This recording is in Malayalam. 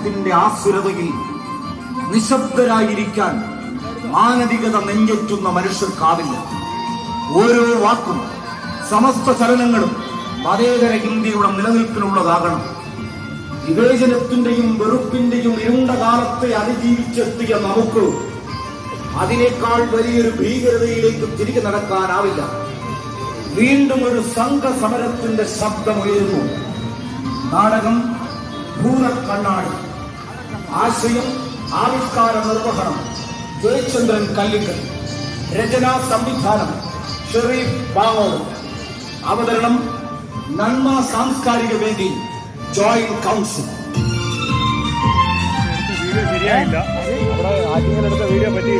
സമൂഹത്തിന്റെ ആസുരതയിൽ നിശബ്ദരായിരിക്കാൻ മാനവികത നെഞ്ചേറ്റുന്ന മനുഷ്യർക്കാവില്ല ഓരോ വാക്കും സമസ്ത ചലനങ്ങളും മതേതര ഇന്ത്യയുടെ നിലനിൽപ്പിനുള്ളതാകണം. വിവേചനത്തിന്റെയും വെറുപ്പിന്റെയും ഇരുണ്ട കാലത്തെ അതിജീവിച്ചെത്തിയ നമുക്ക് അതിനേക്കാൾ വലിയൊരു ഭീകരതയിലേക്ക് തിരികെ നടക്കാനാവില്ല. വീണ്ടും ഒരു സംഘസമരത്തിന്റെ ശബ്ദമുയരുന്നു. നാടകം ഭൂതക്കണ്ണാടി ആശയം ആവിഷ്കാര നിർവഹണം ജയചന്ദ്രൻ കല്ലിക്കൽ രചനാ സംവിധാനം ഷെറീഫ് ബാവോൾ. അവതരണം നന്മ സാംസ്കാരിക വേദി ജോയിന്റ് കൗൺസിൽ. ശരിയായില്ല. അവിടെ ആറ്റിങ്ങൽ എടുത്ത വീഡിയോ പറ്റിയില്ല